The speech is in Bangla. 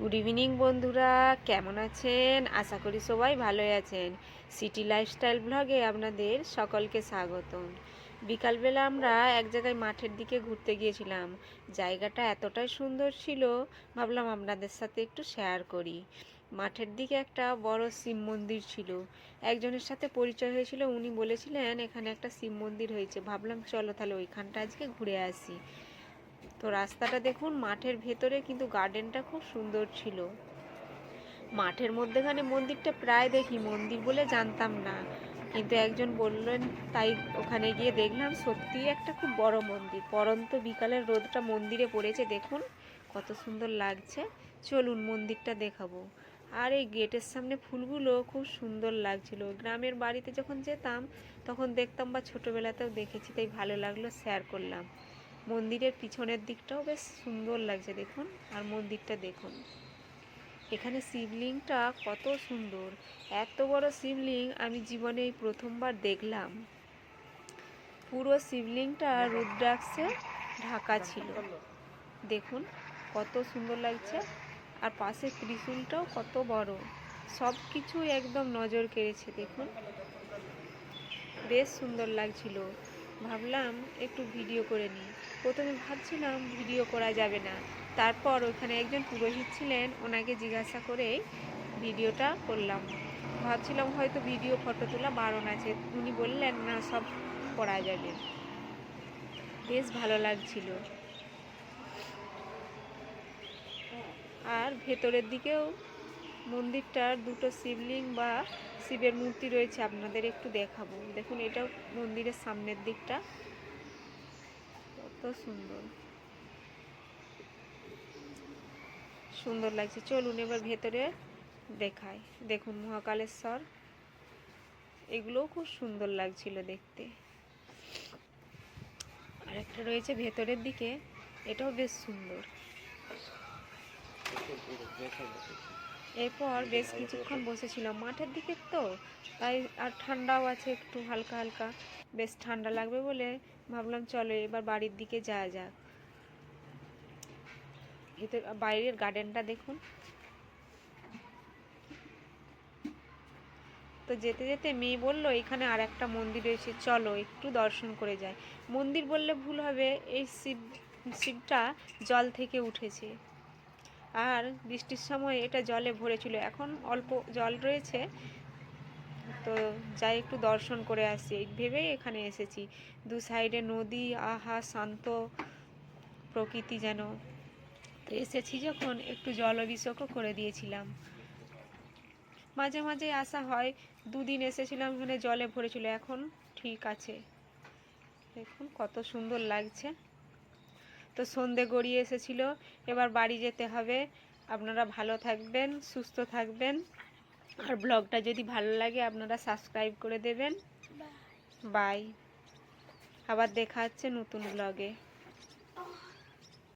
গুড ইভিনিং বন্ধুরা। কেমন আছেন? আশা করি সবাই ভালোই আছেন। সিটি লাইফস্টাইল ব্লগে আপনাদের সকলকে স্বাগতম। বিকালবেলা আমরা এক জায়গায় মাঠের দিকে ঘুরতে গিয়েছিলাম। জায়গাটা এতটাই সুন্দর ছিল, ভাবলাম আপনাদের সাথে একটু শেয়ার করি। মাঠের দিকে একটা বড় শিব মন্দির ছিল। একজনের সাথে পরিচয় হয়েছিল, উনি বলেছিলেন, এখানে একটা শিব মন্দির হয়েছে। ভাবলাম, চলো তাহলে ওইখানটা আজকে ঘুরে আসি। তো রাস্তাটা দেখুন, মাঠের ভেতরে কিন্তু গার্ডেনটা খুব সুন্দর ছিল। মাঠের মধ্যেখানে মন্দিরটা প্রায় দেখি, মন্দির বলে জানতাম না। কিন্তু একজন বললেন, তাই ওখানে গিয়ে দেখলাম সত্যি একটা খুব বড় মন্দির। পরন্ত বিকালের রোদটা মন্দিরে পড়েছে, দেখুন কত সুন্দর লাগছে। চলুন মন্দিরটা দেখাবো। আর এই গেটের সামনে ফুলগুলো খুব সুন্দর লাগছিল। গ্রামের বাড়িতে যখন যেতাম, তখন দেখতাম বা ছোটোবেলাতেও দেখেছি, তাই ভালো লাগল শেয়ার করলাম। মন্দিরের পিছনের দিকটাও বেশ সুন্দর লাগছে, দেখুন। আর মন্দিরটা দেখুন। এখানে শিবলিংটা কত সুন্দর। এত বড় শিবলিং আমি জীবনে এই প্রথমবার দেখলাম। পুরো শিবলিংটা রুদ্রাক্ষে ঢাকা ছিল। দেখুন, কত সুন্দর লাগছে। আর পাশে ত্রিশূলটাও কত বড়। সব কিছু একদম নজর কেড়েছে, দেখুন। বেশ সুন্দর লাগছিল। ভাবলাম একটু ভিডিও করে নিই। প্রথমে ভাবছিলাম ভিডিও করা যাবে না। তারপর ওখানে একজন পুরোহিত ছিলেন, ওনাকে জিজ্ঞাসা করে ভিডিওটা করলাম। ভাবছিলাম হয়তো ভিডিও ফটো তোলা বারণ আছে। উনি বললেন, না, সব করা যাবে। বেশ ভালো লাগছিল। আর ভেতরের দিকেও মন্দিরটার দুটো শিবলিং বা শিবের মূর্তি রয়েছে, আপনাদের একটু দেখাবো। দেখুন, এটাও মন্দিরের সামনের দিকটা। কত সুন্দর। সুন্দর লাগছে। চলুন এবার ভেতরে দেখায় দেখুন, মহাকালেশ্বর। এগুলোও খুব সুন্দর লাগছিল দেখতে। আর একটা রয়েছে ভেতরের দিকে। এটাও বেশ সুন্দর। এরপর বেশ কিছুক্ষণ বসেছিলাম। মাঠের দিকে তো, তাই আর ঠান্ডাও আছে একটু হালকা হালকা। বেশ ঠান্ডা লাগবে বলে ভাবলাম চলো এবার বাড়ির দিকে যাওয়া যাক। ভেতর, বাইরের গার্ডেনটা দেখুন। তো যেতে যেতে মেয়ে বলল, এখানে আর একটা মন্দির রয়েছে, চলো একটু দর্শন করে যাই। মন্দির বললে ভুল হবে, এই শিব, শিবটা জল থেকে উঠেছে। আর বৃষ্টির সময় এটা জলে ভরেছিল। এখন অল্প জল রয়েছে। তো যাই একটু দর্শন করে আসি। এই ভেবেই এখানে এসেছি। দু সাইডে নদী, আহা, শান্ত প্রকৃতি যেন। তো এসেছি যখন একটু জল অভিষেকও করে দিয়েছিলাম। মাঝে মাঝে আসা হয়। দুদিন এসেছিলাম ওখানে জলে ভরেছিল। এখন ঠিক আছে। দেখুন কত সুন্দর লাগছে। তো সন্ধে গড়িয়ে এসেছিল। এবার বাড়ি যেতে হবে। আপনারা ভালো থাকবেন সুস্থ থাকবেন। আর ব্লগটা যদি ভালো লাগে আপনারা সাবস্ক্রাইব করে দেবেন। বাই। আবার দেখা হচ্ছে নতুন ব্লগে।